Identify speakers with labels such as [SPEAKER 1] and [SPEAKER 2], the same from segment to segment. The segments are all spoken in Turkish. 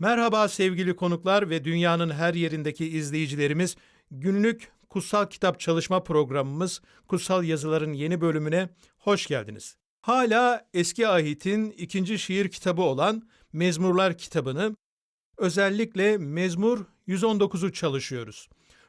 [SPEAKER 1] Merhaba sevgili konuklar ve dünyanın her yerindeki izleyicilerimiz. Günlük kutsal kitap çalışma programımız Kutsal Yazıların yeni bölümüne hoş geldiniz. Hala eski ahitin ikinci şiir kitabı olan Mezmurlar kitabını özellikle Mezmur 119'u çalışıyoruz.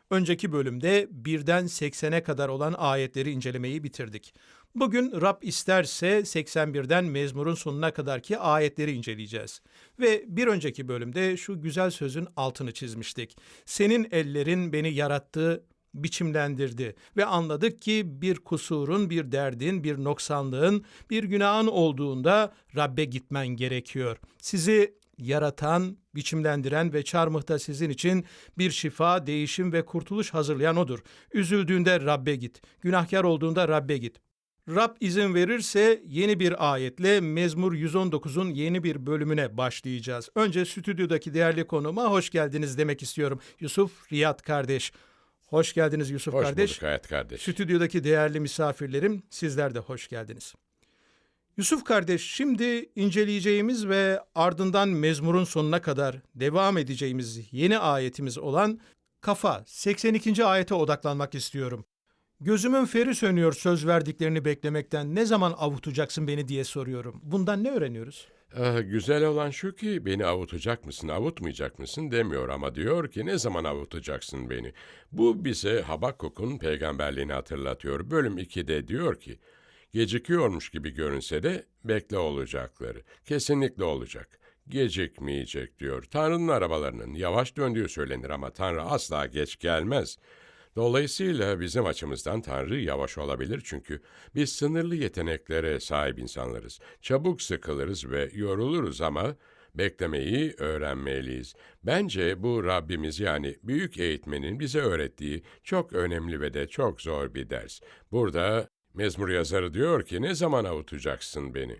[SPEAKER 1] Önceki bölümde birden 80'e kadar olan ayetleri incelemeyi bitirdik. Bugün Rab isterse 81'den Mezmur'un sonuna kadarki ayetleri inceleyeceğiz. Ve bir önceki bölümde şu güzel sözün altını çizmiştik. Senin ellerin beni yarattı, biçimlendirdi ve anladık ki bir kusurun, bir derdin, bir noksanlığın, bir günahın olduğunda Rabbe gitmen gerekiyor. Sizi yaratan, biçimlendiren ve çarmıhta sizin için bir şifa, değişim ve kurtuluş hazırlayan odur. Üzüldüğünde Rabbe git, günahkar olduğunda Rabbe git. Rab izin verirse yeni bir ayetle Mezmur 119'un yeni bir bölümüne başlayacağız. Önce stüdyodaki değerli konuğuma hoş geldiniz demek istiyorum. Yusuf Riyad kardeş. Hoş geldiniz Yusuf
[SPEAKER 2] Hoş
[SPEAKER 1] kardeş.
[SPEAKER 2] bulduk Hayat kardeş.
[SPEAKER 1] Stüdyodaki değerli misafirlerim sizler de hoş geldiniz. Yusuf kardeş şimdi inceleyeceğimiz ve ardından mezmurun sonuna kadar devam edeceğimiz yeni ayetimiz olan Kafa 82. ayete odaklanmak istiyorum. Gözümün feri sönüyor söz verdiklerini beklemekten ne zaman avutacaksın beni diye soruyorum. Bundan ne öğreniyoruz?
[SPEAKER 2] Ah, güzel olan şu ki beni avutacak mısın, avutmayacak mısın demiyor ama diyor ki ne zaman avutacaksın beni. Bu bize Habakkuk'un peygamberliğini hatırlatıyor. Bölüm 2'de diyor ki, gecikiyormuş gibi görünse de bekle olacakları. Kesinlikle olacak. Gecikmeyecek diyor. Tanrı'nın arabalarının yavaş döndüğü söylenir ama Tanrı asla geç gelmez. Dolayısıyla bizim açımızdan Tanrı yavaş olabilir çünkü biz sınırlı yeteneklere sahip insanlarız. Çabuk sıkılırız ve yoruluruz ama beklemeyi öğrenmeliyiz. Bence bu Rabbimiz yani büyük eğitmenin bize öğrettiği çok önemli ve de çok zor bir ders. Burada mezmur yazarı diyor ki ne zaman avutacaksın beni?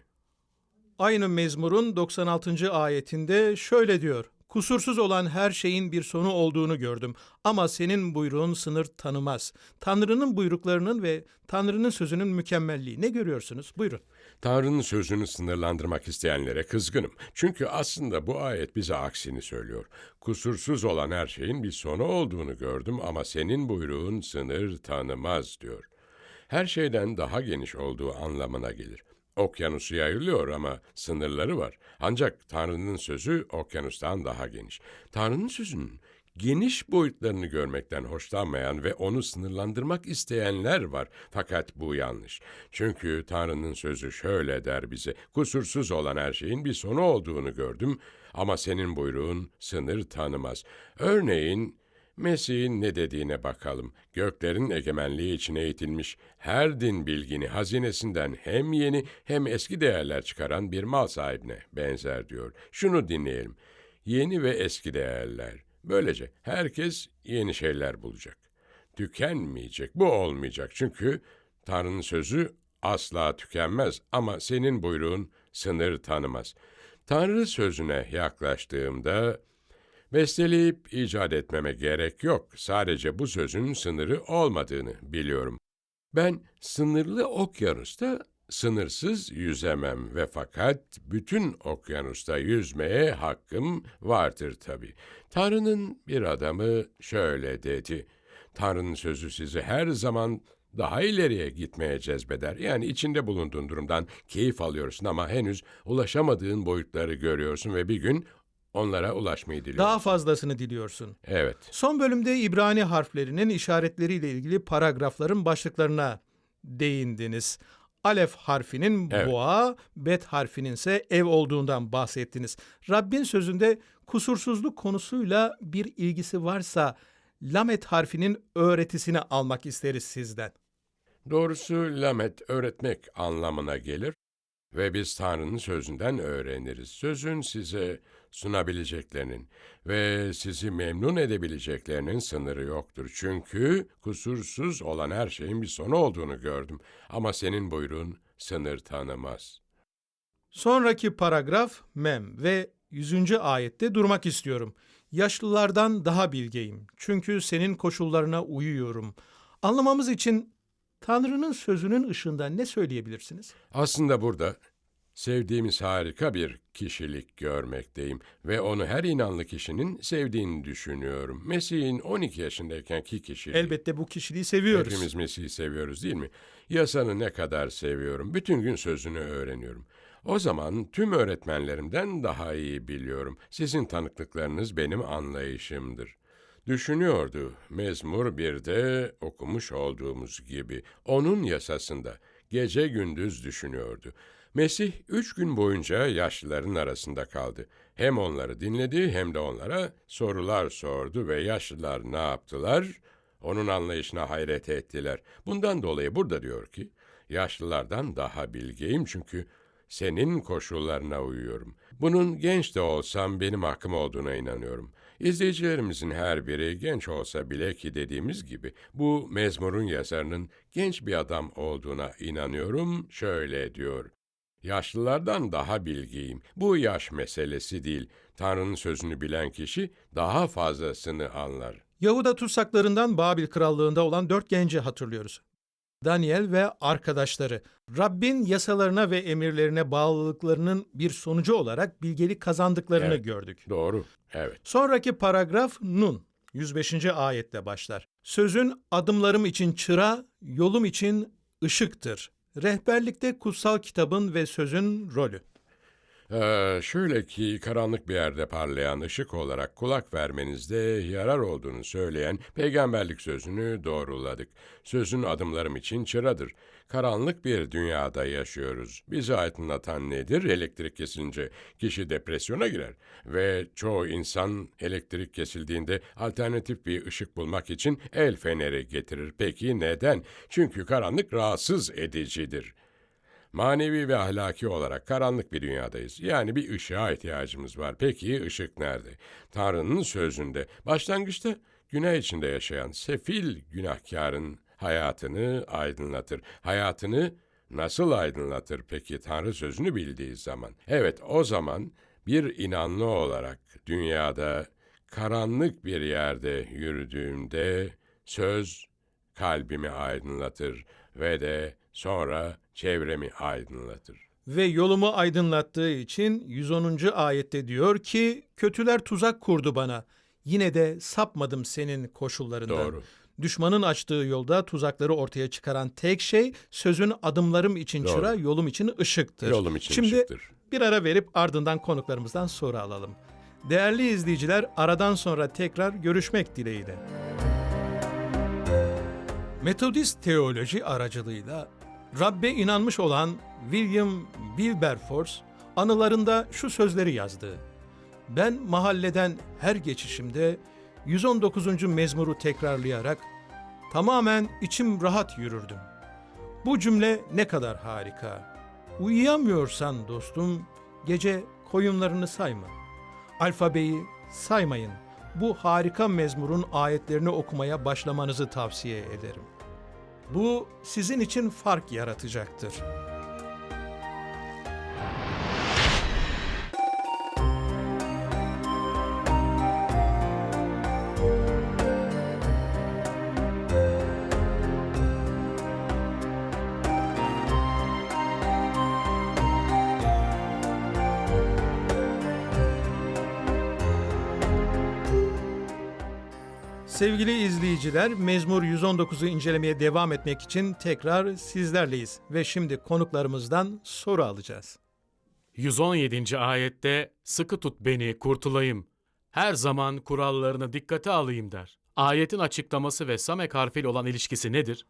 [SPEAKER 1] Aynı mezmurun 96. ayetinde şöyle diyor. Kusursuz olan her şeyin bir sonu olduğunu gördüm ama senin buyruğun sınır tanımaz. Tanrı'nın buyruklarının ve Tanrı'nın sözünün mükemmelliği. Ne görüyorsunuz? Buyurun.
[SPEAKER 2] Tanrı'nın sözünü sınırlandırmak isteyenlere kızgınım. Çünkü aslında bu ayet bize aksini söylüyor. Kusursuz olan her şeyin bir sonu olduğunu gördüm ama senin buyruğun sınır tanımaz diyor. Her şeyden daha geniş olduğu anlamına gelir. Okyanusu yayılıyor ama sınırları var. Ancak Tanrı'nın sözü okyanustan daha geniş. Tanrı'nın sözünün geniş boyutlarını görmekten hoşlanmayan ve onu sınırlandırmak isteyenler var. Fakat bu yanlış. Çünkü Tanrı'nın sözü şöyle der bize. Kusursuz olan her şeyin bir sonu olduğunu gördüm ama senin buyruğun sınır tanımaz. Örneğin Mesih'in ne dediğine bakalım. Göklerin egemenliği için eğitilmiş, her din bilgini hazinesinden hem yeni hem eski değerler çıkaran bir mal sahibine benzer diyor. Şunu dinleyelim. Yeni ve eski değerler. Böylece herkes yeni şeyler bulacak. Tükenmeyecek. Bu olmayacak çünkü Tanrı'nın sözü asla tükenmez ama senin buyruğun sınır tanımaz. Tanrı sözüne yaklaştığımda Besteleyip icat etmeme gerek yok. Sadece bu sözün sınırı olmadığını biliyorum. Ben sınırlı okyanusta sınırsız yüzemem ve fakat bütün okyanusta yüzmeye hakkım vardır tabii. Tanrı'nın bir adamı şöyle dedi. Tanrı'nın sözü sizi her zaman daha ileriye gitmeye cezbeder. Yani içinde bulunduğun durumdan keyif alıyorsun ama henüz ulaşamadığın boyutları görüyorsun ve bir gün Onlara ulaşmayı diliyorum.
[SPEAKER 1] Daha fazlasını diliyorsun.
[SPEAKER 2] Evet.
[SPEAKER 1] Son bölümde İbrani harflerinin işaretleriyle ilgili paragrafların başlıklarına değindiniz. Alef harfinin
[SPEAKER 2] Evet.
[SPEAKER 1] boğa, bet harfinin ise ev olduğundan bahsettiniz. Rabbin sözünde kusursuzluk konusuyla bir ilgisi varsa lamet harfinin öğretisini almak isteriz sizden.
[SPEAKER 2] Doğrusu lamet öğretmek anlamına gelir ve biz Tanrı'nın sözünden öğreniriz. Sözün size sunabileceklerinin ve sizi memnun edebileceklerinin sınırı yoktur. Çünkü kusursuz olan her şeyin bir sonu olduğunu gördüm. Ama senin buyruğun sınır tanımaz.
[SPEAKER 1] Sonraki paragraf mem ve 100. ayette durmak istiyorum. Yaşlılardan daha bilgeyim. Çünkü senin koşullarına uyuyorum. Anlamamız için Tanrı'nın sözünün ışığında ne söyleyebilirsiniz?
[SPEAKER 2] Aslında burada sevdiğimiz harika bir kişilik görmekteyim ve onu her inanlı kişinin sevdiğini düşünüyorum. Mesih'in 12 yaşındaykenki kişiliği.
[SPEAKER 1] Elbette bu kişiliği seviyoruz.
[SPEAKER 2] Hepimiz Mesih'i seviyoruz değil mi? Yasanı ne kadar seviyorum. Bütün gün sözünü öğreniyorum. O zaman tüm öğretmenlerimden daha iyi biliyorum. Sizin tanıklıklarınız benim anlayışımdır. Düşünüyordu Mezmur 1'de okumuş olduğumuz gibi. Onun yasasında gece gündüz düşünüyordu. Mesih üç gün boyunca yaşlıların arasında kaldı. Hem onları dinledi hem de onlara sorular sordu ve yaşlılar ne yaptılar? Onun anlayışına hayret ettiler. Bundan dolayı burada diyor ki, yaşlılardan daha bilgeyim çünkü senin koşullarına uyuyorum. Bunun genç de olsam benim hakkım olduğuna inanıyorum. İzleyicilerimizin her biri genç olsa bile ki dediğimiz gibi bu mezmurun yazarının genç bir adam olduğuna inanıyorum. Şöyle diyor. Yaşlılardan daha bilgiyim. Bu yaş meselesi değil. Tanrı'nın sözünü bilen kişi daha fazlasını anlar.
[SPEAKER 1] Yahuda tutsaklarından Babil krallığında olan dört genci hatırlıyoruz. Daniel ve arkadaşları Rabbin yasalarına ve emirlerine bağlılıklarının bir sonucu olarak bilgelik kazandıklarını
[SPEAKER 2] Evet.
[SPEAKER 1] gördük.
[SPEAKER 2] Doğru. Evet.
[SPEAKER 1] Sonraki paragraf Nun 105. ayetle başlar. Sözün adımlarım için çıra, yolum için ışıktır. Rehberlikte kutsal kitabın ve sözün rolü.
[SPEAKER 2] Ee, şöyle ki karanlık bir yerde parlayan ışık olarak kulak vermenizde yarar olduğunu söyleyen peygamberlik sözünü doğruladık. Sözün adımlarım için çıradır. Karanlık bir dünyada yaşıyoruz. Bizi aydınlatan nedir? Elektrik kesilince kişi depresyona girer. Ve çoğu insan elektrik kesildiğinde alternatif bir ışık bulmak için el feneri getirir. Peki neden? Çünkü karanlık rahatsız edicidir. Manevi ve ahlaki olarak karanlık bir dünyadayız. Yani bir ışığa ihtiyacımız var. Peki ışık nerede? Tanrı'nın sözünde. Başlangıçta günah içinde yaşayan sefil günahkarın hayatını aydınlatır. Hayatını nasıl aydınlatır peki Tanrı sözünü bildiği zaman? Evet o zaman bir inanlı olarak dünyada karanlık bir yerde yürüdüğümde söz kalbimi aydınlatır ve de sonra çevremi aydınlatır.
[SPEAKER 1] Ve yolumu aydınlattığı için 110. ayette diyor ki, kötüler tuzak kurdu bana. Yine de sapmadım senin koşullarından.
[SPEAKER 2] Doğru.
[SPEAKER 1] Düşmanın açtığı yolda tuzakları ortaya çıkaran tek şey sözün adımlarım için
[SPEAKER 2] Doğru.
[SPEAKER 1] çıra, yolum için ışıktır.
[SPEAKER 2] Yolum için
[SPEAKER 1] Şimdi
[SPEAKER 2] ışıktır.
[SPEAKER 1] bir ara verip ardından konuklarımızdan soru alalım. Değerli izleyiciler, aradan sonra tekrar görüşmek dileğiyle. Metodist teoloji aracılığıyla Rabbe inanmış olan William Wilberforce anılarında şu sözleri yazdı. Ben mahalleden her geçişimde 119. mezmuru tekrarlayarak tamamen içim rahat yürürdüm. Bu cümle ne kadar harika. Uyuyamıyorsan dostum gece koyunlarını sayma. Alfabeyi saymayın. Bu harika mezmurun ayetlerini okumaya başlamanızı tavsiye ederim. Bu sizin için fark yaratacaktır. Sevgili izleyiciler, Mezmur 119'u incelemeye devam etmek için tekrar sizlerleyiz ve şimdi konuklarımızdan soru alacağız.
[SPEAKER 3] 117. ayette sıkı tut beni kurtulayım. Her zaman kurallarını dikkate alayım der. Ayetin açıklaması ve Samek harfiyle olan ilişkisi nedir?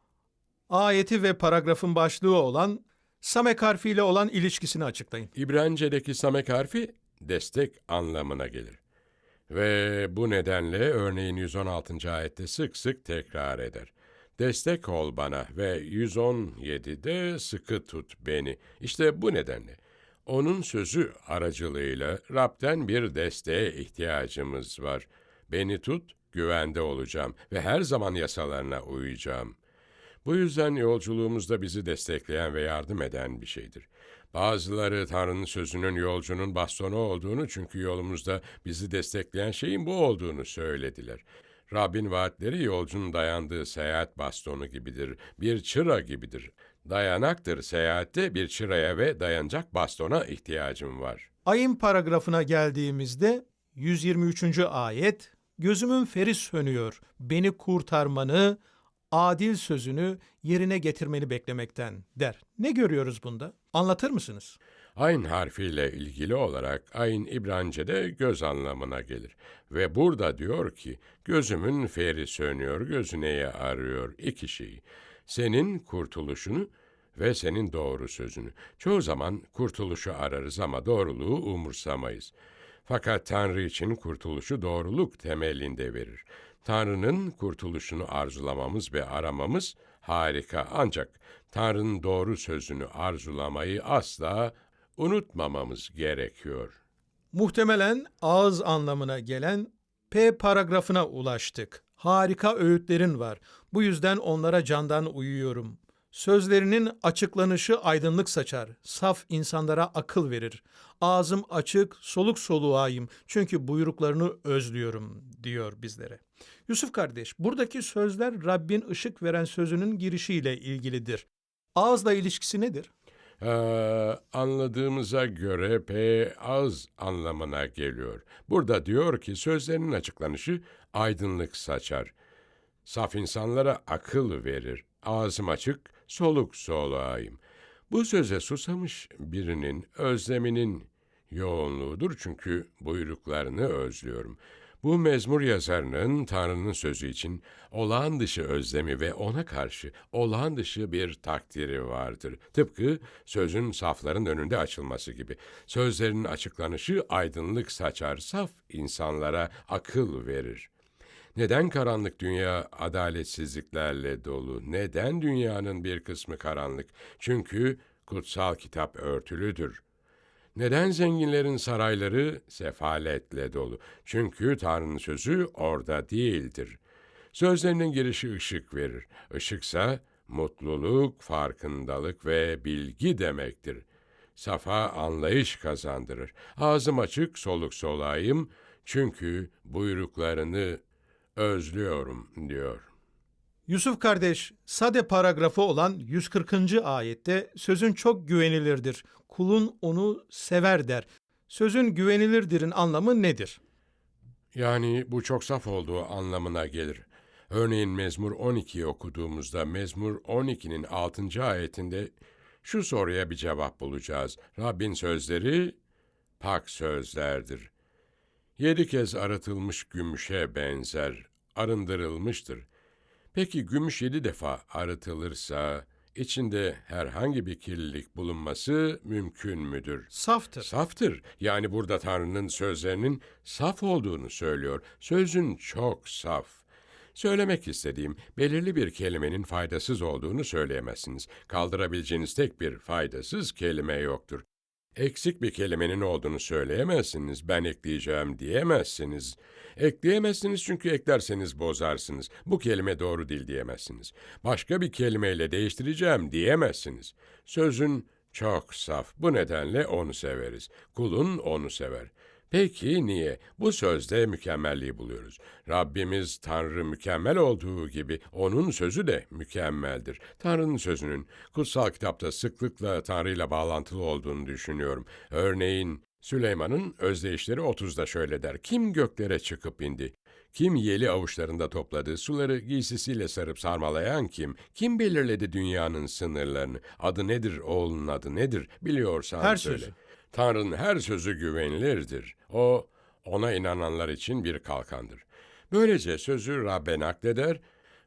[SPEAKER 1] Ayeti ve paragrafın başlığı olan Samek harfiyle olan ilişkisini açıklayın.
[SPEAKER 2] İbranicedeki samek harfi destek anlamına gelir. Ve bu nedenle örneğin 116. ayette sık sık tekrar eder. Destek ol bana ve 117'de sıkı tut beni. İşte bu nedenle onun sözü aracılığıyla Rab'den bir desteğe ihtiyacımız var. Beni tut, güvende olacağım ve her zaman yasalarına uyacağım. Bu yüzden yolculuğumuzda bizi destekleyen ve yardım eden bir şeydir. Bazıları Tanrı'nın sözünün yolcunun bastonu olduğunu çünkü yolumuzda bizi destekleyen şeyin bu olduğunu söylediler. Rabbin vaatleri yolcunun dayandığı seyahat bastonu gibidir, bir çıra gibidir. Dayanaktır seyahatte bir çıraya ve dayanacak bastona ihtiyacım var.
[SPEAKER 1] Ayın paragrafına geldiğimizde 123. ayet Gözümün feri sönüyor. Beni kurtarmanı, adil sözünü yerine getirmeni beklemekten der. Ne görüyoruz bunda? Anlatır mısınız?
[SPEAKER 2] Ayn harfiyle ilgili olarak ayn İbranice'de göz anlamına gelir. Ve burada diyor ki, gözümün feri sönüyor, gözü neye arıyor? İki şeyi. Senin kurtuluşunu ve senin doğru sözünü. Çoğu zaman kurtuluşu ararız ama doğruluğu umursamayız. Fakat Tanrı için kurtuluşu doğruluk temelinde verir. Tanrı'nın kurtuluşunu arzulamamız ve aramamız harika ancak Tanrı'nın doğru sözünü arzulamayı asla unutmamamız gerekiyor.
[SPEAKER 1] Muhtemelen ağız anlamına gelen P paragrafına ulaştık. Harika öğütlerin var. Bu yüzden onlara candan uyuyorum. Sözlerinin açıklanışı aydınlık saçar. Saf insanlara akıl verir. Ağzım açık, soluk soluğayım. Çünkü buyruklarını özlüyorum diyor bizlere. Yusuf kardeş, buradaki sözler Rabbin ışık veren sözünün girişiyle ilgilidir. Ağızla ilişkisi nedir?
[SPEAKER 2] Ee, anladığımıza göre P az anlamına geliyor. Burada diyor ki sözlerinin açıklanışı aydınlık saçar. Saf insanlara akıl verir. Ağzım açık, soluk soluğayım. Bu söze susamış birinin özleminin yoğunluğudur çünkü buyruklarını özlüyorum. Bu mezmur yazarının Tanrı'nın sözü için olağan dışı özlemi ve ona karşı olağan dışı bir takdiri vardır. Tıpkı sözün safların önünde açılması gibi. Sözlerin açıklanışı aydınlık saçar, saf insanlara akıl verir. Neden karanlık dünya adaletsizliklerle dolu? Neden dünyanın bir kısmı karanlık? Çünkü kutsal kitap örtülüdür. Neden zenginlerin sarayları sefaletle dolu? Çünkü Tanrı'nın sözü orada değildir. Sözlerinin girişi ışık verir. Işıksa mutluluk, farkındalık ve bilgi demektir. Safa anlayış kazandırır. Ağzım açık, soluk solayım çünkü buyruklarını özlüyorum diyor.
[SPEAKER 1] Yusuf kardeş, sade paragrafı olan 140. ayette sözün çok güvenilirdir. Kulun onu sever der. Sözün güvenilirdirin anlamı nedir?
[SPEAKER 2] Yani bu çok saf olduğu anlamına gelir. Örneğin Mezmur 12'yi okuduğumuzda Mezmur 12'nin 6. ayetinde şu soruya bir cevap bulacağız. Rabbin sözleri pak sözlerdir. Yedi kez arıtılmış gümüşe benzer, arındırılmıştır. Peki gümüş yedi defa arıtılırsa içinde herhangi bir kirlilik bulunması mümkün müdür?
[SPEAKER 1] Saftır.
[SPEAKER 2] Saftır. Yani burada Tanrı'nın sözlerinin saf olduğunu söylüyor. Sözün çok saf. Söylemek istediğim belirli bir kelimenin faydasız olduğunu söyleyemezsiniz. Kaldırabileceğiniz tek bir faydasız kelime yoktur. Eksik bir kelimenin olduğunu söyleyemezsiniz. Ben ekleyeceğim diyemezsiniz. Ekleyemezsiniz çünkü eklerseniz bozarsınız. Bu kelime doğru değil diyemezsiniz. Başka bir kelimeyle değiştireceğim diyemezsiniz. Sözün çok saf. Bu nedenle onu severiz. Kulun onu sever. Peki niye? Bu sözde mükemmelliği buluyoruz. Rabbimiz Tanrı mükemmel olduğu gibi onun sözü de mükemmeldir. Tanrı'nın sözünün kutsal kitapta sıklıkla Tanrı ile bağlantılı olduğunu düşünüyorum. Örneğin Süleyman'ın özdeyişleri 30'da şöyle der. Kim göklere çıkıp indi? Kim yeli avuçlarında topladığı suları giysisiyle sarıp sarmalayan kim? Kim belirledi dünyanın sınırlarını? Adı nedir, oğlunun adı nedir? Biliyorsan
[SPEAKER 1] Her
[SPEAKER 2] söyle.
[SPEAKER 1] sözü.
[SPEAKER 2] Tanrı'nın her sözü güvenilirdir. O, ona inananlar için bir kalkandır. Böylece sözü Rabbe nakleder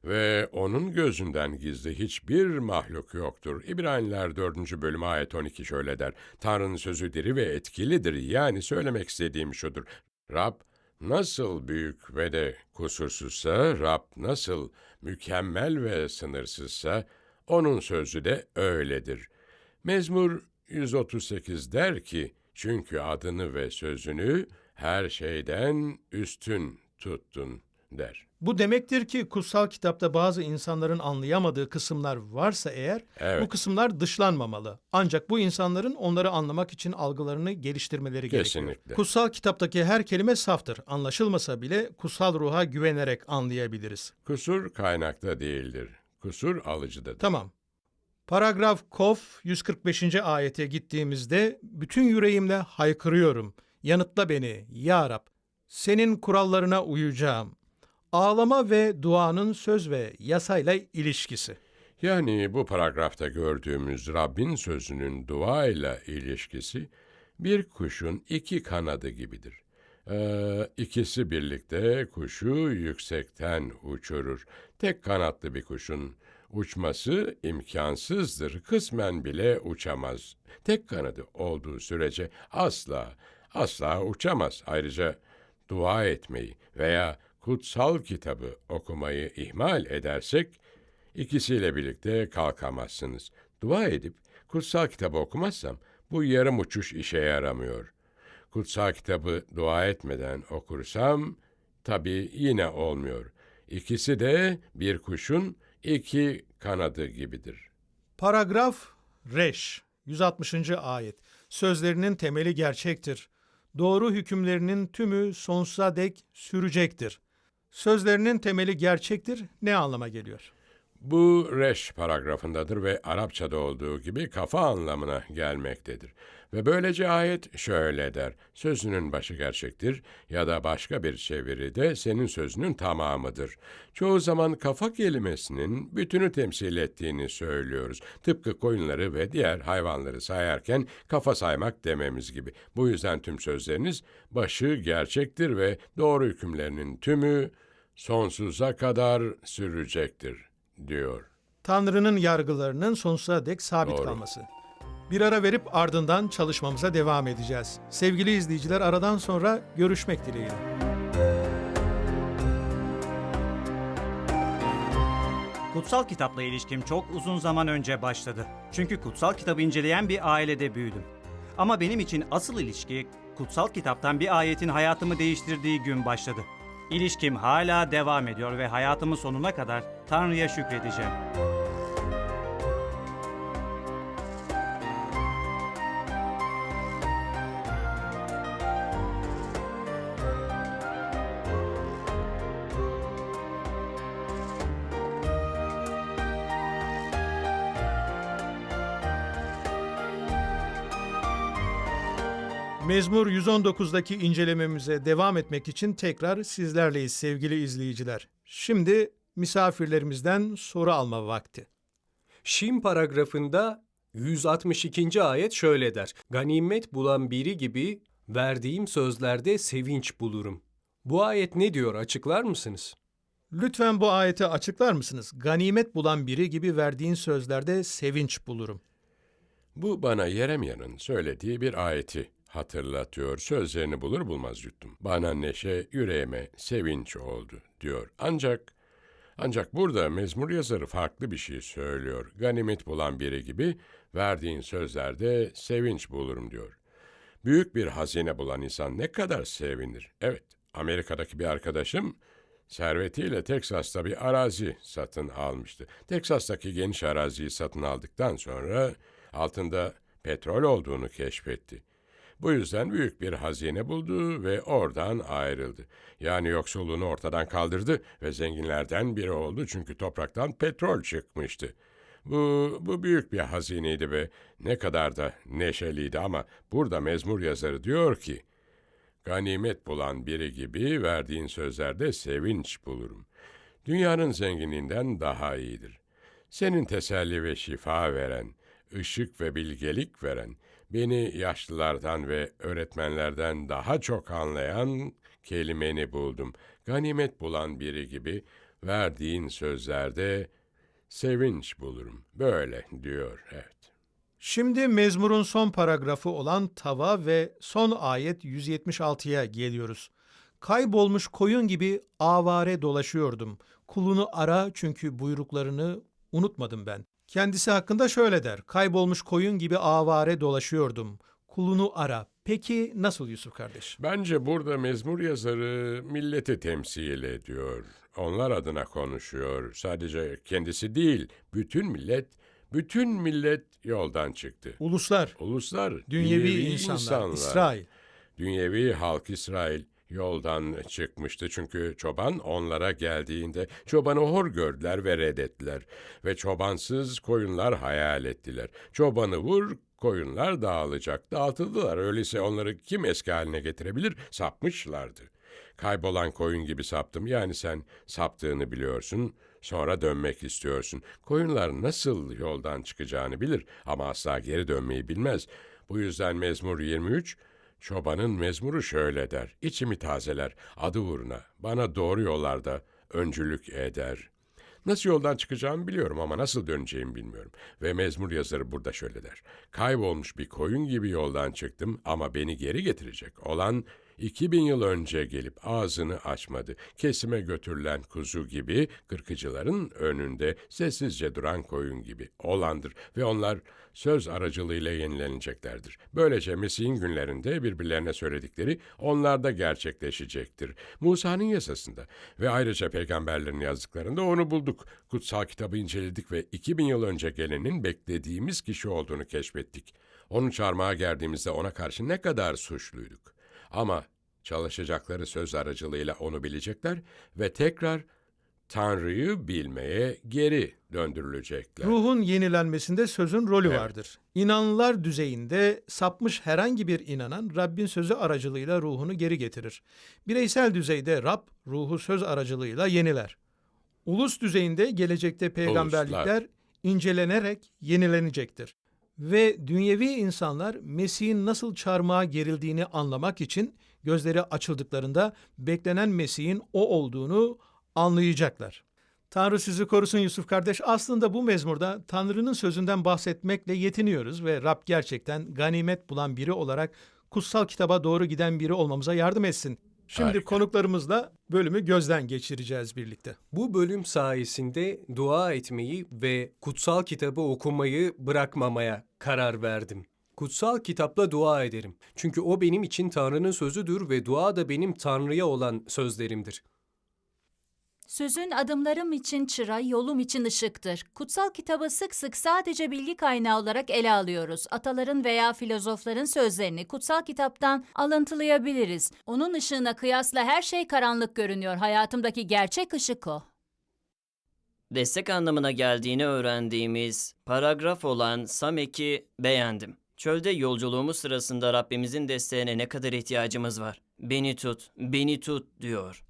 [SPEAKER 2] ve onun gözünden gizli hiçbir mahluk yoktur. İbraniler 4. bölüm ayet 12 şöyle der. Tanrı'nın sözü diri ve etkilidir. Yani söylemek istediğim şudur. Rab nasıl büyük ve de kusursuzsa, Rab nasıl mükemmel ve sınırsızsa, onun sözü de öyledir. Mezmur 138 der ki, çünkü adını ve sözünü her şeyden üstün tuttun der.
[SPEAKER 1] Bu demektir ki kutsal kitapta bazı insanların anlayamadığı kısımlar varsa eğer
[SPEAKER 2] Evet.
[SPEAKER 1] bu kısımlar dışlanmamalı. Ancak bu insanların onları anlamak için algılarını geliştirmeleri gerekiyor.
[SPEAKER 2] Kesinlikle.
[SPEAKER 1] Kutsal kitaptaki her kelime saftır. Anlaşılmasa bile kutsal ruha güvenerek anlayabiliriz.
[SPEAKER 2] Kusur kaynakta değildir. Kusur alıcıdadır.
[SPEAKER 1] Tamam. Paragraf Kof 145. ayete gittiğimizde bütün yüreğimle haykırıyorum. Yanıtla beni ya Rab. Senin kurallarına uyacağım. Ağlama ve duanın söz ve yasayla ilişkisi.
[SPEAKER 2] Yani bu paragrafta gördüğümüz Rabbin sözünün dua ile ilişkisi bir kuşun iki kanadı gibidir. Ee, ikisi birlikte kuşu yüksekten uçurur. Tek kanatlı bir kuşun uçması imkansızdır. Kısmen bile uçamaz. Tek kanadı olduğu sürece asla, asla uçamaz. Ayrıca dua etmeyi veya kutsal kitabı okumayı ihmal edersek İkisiyle birlikte kalkamazsınız. Dua edip kutsal kitabı okumazsam bu yarım uçuş işe yaramıyor. Kutsal kitabı dua etmeden okursam tabii yine olmuyor. İkisi de bir kuşun iki kanadı gibidir.
[SPEAKER 1] Paragraf Reş 160. ayet. Sözlerinin temeli gerçektir. Doğru hükümlerinin tümü sonsuza dek sürecektir. Sözlerinin temeli gerçektir ne anlama geliyor?
[SPEAKER 2] Bu reş paragrafındadır ve Arapçada olduğu gibi kafa anlamına gelmektedir. Ve böylece ayet şöyle der. Sözünün başı gerçektir ya da başka bir çeviride senin sözünün tamamıdır. Çoğu zaman kafa kelimesinin bütünü temsil ettiğini söylüyoruz. Tıpkı koyunları ve diğer hayvanları sayarken kafa saymak dememiz gibi. Bu yüzden tüm sözleriniz başı gerçektir ve doğru hükümlerinin tümü sonsuza kadar sürecektir diyor.
[SPEAKER 1] Tanrı'nın yargılarının sonsuza dek sabit
[SPEAKER 2] Doğru.
[SPEAKER 1] kalması. Bir ara verip ardından çalışmamıza devam edeceğiz. Sevgili izleyiciler aradan sonra görüşmek dileğiyle.
[SPEAKER 4] Kutsal kitapla ilişkim çok uzun zaman önce başladı. Çünkü kutsal kitabı inceleyen bir ailede büyüdüm. Ama benim için asıl ilişki kutsal kitaptan bir ayetin hayatımı değiştirdiği gün başladı. İlişkim hala devam ediyor ve hayatımın sonuna kadar Tanrı'ya şükredeceğim.
[SPEAKER 1] Mezmur 119'daki incelememize devam etmek için tekrar sizlerleyiz sevgili izleyiciler. Şimdi misafirlerimizden soru alma vakti.
[SPEAKER 5] Şim paragrafında 162. ayet şöyle der. Ganimet bulan biri gibi verdiğim sözlerde sevinç bulurum. Bu ayet ne diyor açıklar mısınız?
[SPEAKER 1] Lütfen bu ayeti açıklar mısınız? Ganimet bulan biri gibi verdiğin sözlerde sevinç bulurum.
[SPEAKER 2] Bu bana Yeremya'nın söylediği bir ayeti hatırlatıyor. Sözlerini bulur bulmaz yuttum. Bana neşe, yüreğime sevinç oldu diyor. Ancak ancak burada mezmur yazarı farklı bir şey söylüyor. Ganimet bulan biri gibi verdiğin sözlerde sevinç bulurum diyor. Büyük bir hazine bulan insan ne kadar sevinir. Evet, Amerika'daki bir arkadaşım servetiyle Teksas'ta bir arazi satın almıştı. Teksas'taki geniş araziyi satın aldıktan sonra altında petrol olduğunu keşfetti. Bu yüzden büyük bir hazine buldu ve oradan ayrıldı. Yani yoksulluğunu ortadan kaldırdı ve zenginlerden biri oldu çünkü topraktan petrol çıkmıştı. Bu, bu büyük bir hazineydi ve ne kadar da neşeliydi ama burada mezmur yazarı diyor ki, Ganimet bulan biri gibi verdiğin sözlerde sevinç bulurum. Dünyanın zenginliğinden daha iyidir. Senin teselli ve şifa veren, ışık ve bilgelik veren, Beni yaşlılardan ve öğretmenlerden daha çok anlayan kelimeni buldum. Ganimet bulan biri gibi verdiğin sözlerde sevinç bulurum. Böyle diyor, evet.
[SPEAKER 1] Şimdi mezmurun son paragrafı olan tava ve son ayet 176'ya geliyoruz. Kaybolmuş koyun gibi avare dolaşıyordum. Kulunu ara çünkü buyruklarını unutmadım ben. Kendisi hakkında şöyle der. Kaybolmuş koyun gibi avare dolaşıyordum. Kulunu ara. Peki nasıl Yusuf kardeş?
[SPEAKER 2] Bence burada mezmur yazarı milleti temsil ediyor. Onlar adına konuşuyor. Sadece kendisi değil, bütün millet, bütün millet yoldan çıktı.
[SPEAKER 1] Uluslar,
[SPEAKER 2] Uluslar,
[SPEAKER 1] dünyevi, insanlar, İsrail.
[SPEAKER 2] Dünyevi halk İsrail yoldan çıkmıştı çünkü çoban onlara geldiğinde çobanı hor gördüler ve reddettiler ve çobansız koyunlar hayal ettiler. Çobanı vur, koyunlar dağılacak. Dağıtıldılar. Öyleyse onları kim eski haline getirebilir? Sapmışlardı. Kaybolan koyun gibi saptım. Yani sen saptığını biliyorsun, sonra dönmek istiyorsun. Koyunlar nasıl yoldan çıkacağını bilir ama asla geri dönmeyi bilmez. Bu yüzden Mezmur 23 Çobanın mezmuru şöyle der. İçimi tazeler, adı uğruna, bana doğru yollarda öncülük eder. Nasıl yoldan çıkacağımı biliyorum ama nasıl döneceğimi bilmiyorum. Ve mezmur yazarı burada şöyle der. Kaybolmuş bir koyun gibi yoldan çıktım ama beni geri getirecek olan 2000 yıl önce gelip ağzını açmadı. Kesime götürülen kuzu gibi, kırkıcıların önünde sessizce duran koyun gibi olandır ve onlar söz aracılığıyla yenileneceklerdir. Böylece Mesih'in günlerinde birbirlerine söyledikleri onlarda gerçekleşecektir. Musa'nın yasasında ve ayrıca peygamberlerin yazdıklarında onu bulduk. Kutsal kitabı inceledik ve 2000 yıl önce gelenin beklediğimiz kişi olduğunu keşfettik. Onu çarmıha gerdiğimizde ona karşı ne kadar suçluyduk. Ama çalışacakları söz aracılığıyla onu bilecekler ve tekrar Tanrı'yı bilmeye geri döndürülecekler.
[SPEAKER 1] Ruhun yenilenmesinde sözün rolü
[SPEAKER 2] Evet.
[SPEAKER 1] vardır. İnanlılar düzeyinde sapmış herhangi bir inanan Rabbin sözü aracılığıyla ruhunu geri getirir. Bireysel düzeyde Rab ruhu söz aracılığıyla yeniler. Ulus düzeyinde gelecekte peygamberlikler incelenerek yenilenecektir. Ve dünyevi insanlar Mesih'in nasıl çarmıha gerildiğini anlamak için gözleri açıldıklarında beklenen Mesih'in o olduğunu anlayacaklar. Tanrı sizi korusun Yusuf kardeş. Aslında bu mezmurda Tanrı'nın sözünden bahsetmekle yetiniyoruz ve Rab gerçekten ganimet bulan biri olarak kutsal kitaba doğru giden biri olmamıza yardım etsin. Şimdi
[SPEAKER 2] Harika.
[SPEAKER 1] konuklarımızla bölümü gözden geçireceğiz birlikte.
[SPEAKER 5] Bu bölüm sayesinde dua etmeyi ve kutsal kitabı okumayı bırakmamaya karar verdim. Kutsal kitapla dua ederim. Çünkü o benim için Tanrı'nın sözüdür ve dua da benim Tanrı'ya olan sözlerimdir.
[SPEAKER 6] Sözün adımlarım için çıra, yolum için ışıktır. Kutsal kitabı sık sık sadece bilgi kaynağı olarak ele alıyoruz. Ataların veya filozofların sözlerini kutsal kitaptan alıntılayabiliriz. Onun ışığına kıyasla her şey karanlık görünüyor. Hayatımdaki gerçek ışık o.
[SPEAKER 7] destek anlamına geldiğini öğrendiğimiz paragraf olan Samek'i beğendim. Çölde yolculuğumuz sırasında Rabbimizin desteğine ne kadar ihtiyacımız var. Beni tut, beni tut diyor.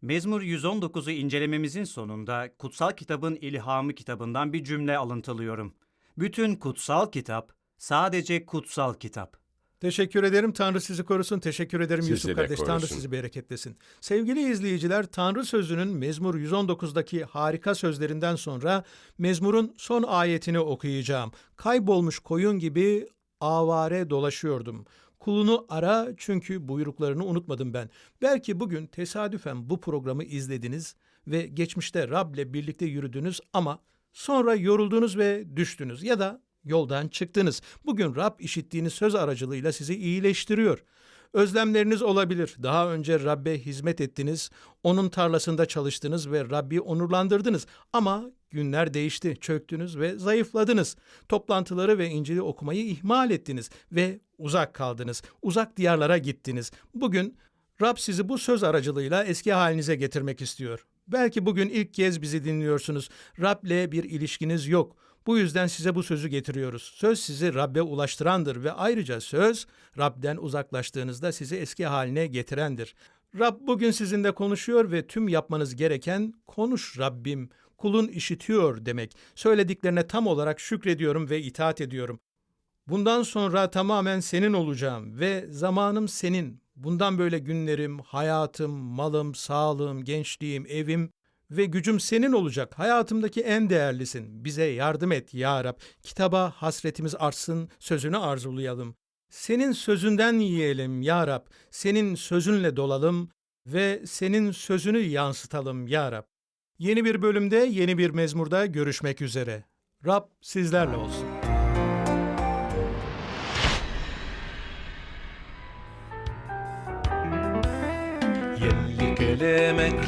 [SPEAKER 4] Mezmur 119'u incelememizin sonunda kutsal kitabın ilhamı kitabından bir cümle alıntılıyorum. Bütün kutsal kitap sadece kutsal kitap.
[SPEAKER 1] Teşekkür ederim. Tanrı sizi korusun. Teşekkür ederim
[SPEAKER 2] Sizi
[SPEAKER 1] Yusuf
[SPEAKER 2] de
[SPEAKER 1] kardeş. Tanrı
[SPEAKER 2] korusun.
[SPEAKER 1] sizi bereketlesin. Sevgili izleyiciler, Tanrı sözünün Mezmur 119'daki harika sözlerinden sonra Mezmur'un son ayetini okuyacağım. Kaybolmuş koyun gibi avare dolaşıyordum. Kulunu ara çünkü buyruklarını unutmadım ben. Belki bugün tesadüfen bu programı izlediniz ve geçmişte Rab'le birlikte yürüdünüz ama sonra yoruldunuz ve düştünüz ya da yoldan çıktınız. Bugün Rab işittiğiniz söz aracılığıyla sizi iyileştiriyor. Özlemleriniz olabilir. Daha önce Rab'be hizmet ettiniz, onun tarlasında çalıştınız ve Rabbi onurlandırdınız. Ama günler değişti, çöktünüz ve zayıfladınız. Toplantıları ve İncil'i okumayı ihmal ettiniz ve uzak kaldınız. Uzak diyarlara gittiniz. Bugün Rab sizi bu söz aracılığıyla eski halinize getirmek istiyor. Belki bugün ilk kez bizi dinliyorsunuz. Rab'le bir ilişkiniz yok. Bu yüzden size bu sözü getiriyoruz. Söz sizi Rab'be ulaştırandır ve ayrıca söz Rab'den uzaklaştığınızda sizi eski haline getirendir. Rab bugün sizinle konuşuyor ve tüm yapmanız gereken konuş Rabbim, kulun işitiyor demek. Söylediklerine tam olarak şükrediyorum ve itaat ediyorum. Bundan sonra tamamen senin olacağım ve zamanım senin. Bundan böyle günlerim, hayatım, malım, sağlığım, gençliğim, evim ve gücüm senin olacak. Hayatımdaki en değerlisin. Bize yardım et ya Rab. Kitaba hasretimiz artsın, sözünü arzulayalım. Senin sözünden yiyelim ya Rab. Senin sözünle dolalım ve senin sözünü yansıtalım ya Rab. Yeni bir bölümde, yeni bir mezmurda görüşmek üzere. Rab sizlerle olsun.
[SPEAKER 8] يلي كلامك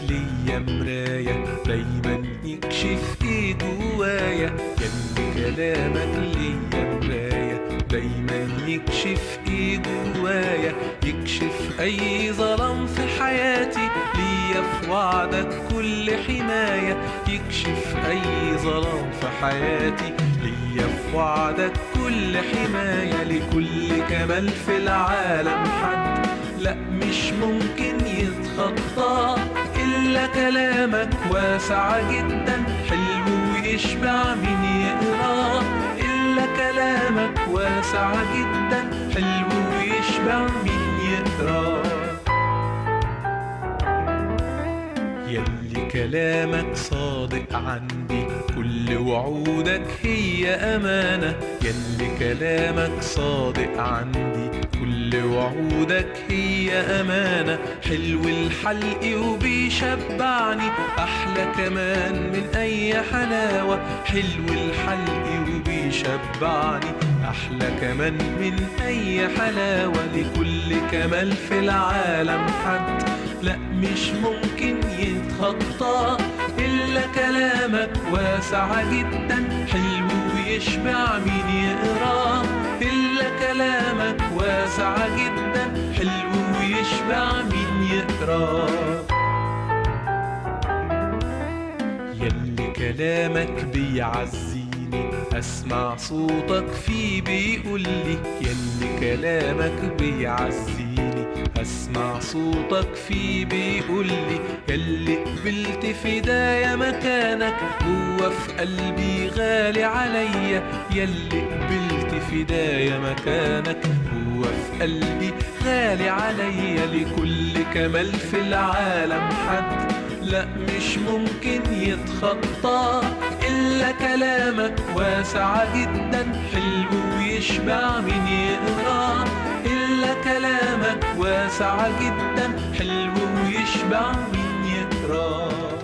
[SPEAKER 8] ليا مراية دايما يكشف إيه جوايا يلي كلامك ليا مراية دايما يكشف إيه جوايا يكشف اي ظلام في حياتي ليا في وعدك كل حماية يكشف اي ظلام في حياتي ليا في وعدك كل حماية لكل كمال في العالم حد لا مش ممكن يتخطى. إلا كلامك واسع جدا حلو ويشبع من يقراه إلا كلامك واسع جدا حلو ويشبع من يقراه يلي كلامك صادق عندي كل وعودك هي أمانة. يلي كلامك صادق عندي كل وعودك هي أمانة. حلو الحلق وبيشبعني. أحلى كمان من أي حلاوة. حلو الحلق وبيشبعني. أحلى كمان من أي حلاوة. لكل كمال في العالم حد. لا مش ممكن يتخطى إلا كلامك واسع جدا. حلو ويشبع مين يقراه كلامك واسع جدا حلو ويشبع مين يقراه يلي كلامك بيعزيني أسمع صوتك فيه بيقولي يلي كلامك بيعزيني أسمع صوتك فيه بيقولي يلي قبلت فدايا مكانك جوا في قلبي غالي عليا. يلي قبلت فدايا مكانك. جوا في قلبي غالي عليا لكل كمال في العالم حد. لا مش ممكن يتخطى إلا كلامك واسع جدا. حلو ويشبع من يقراه إلا كلامك واسع جدا. حلو ويشبع من يقراه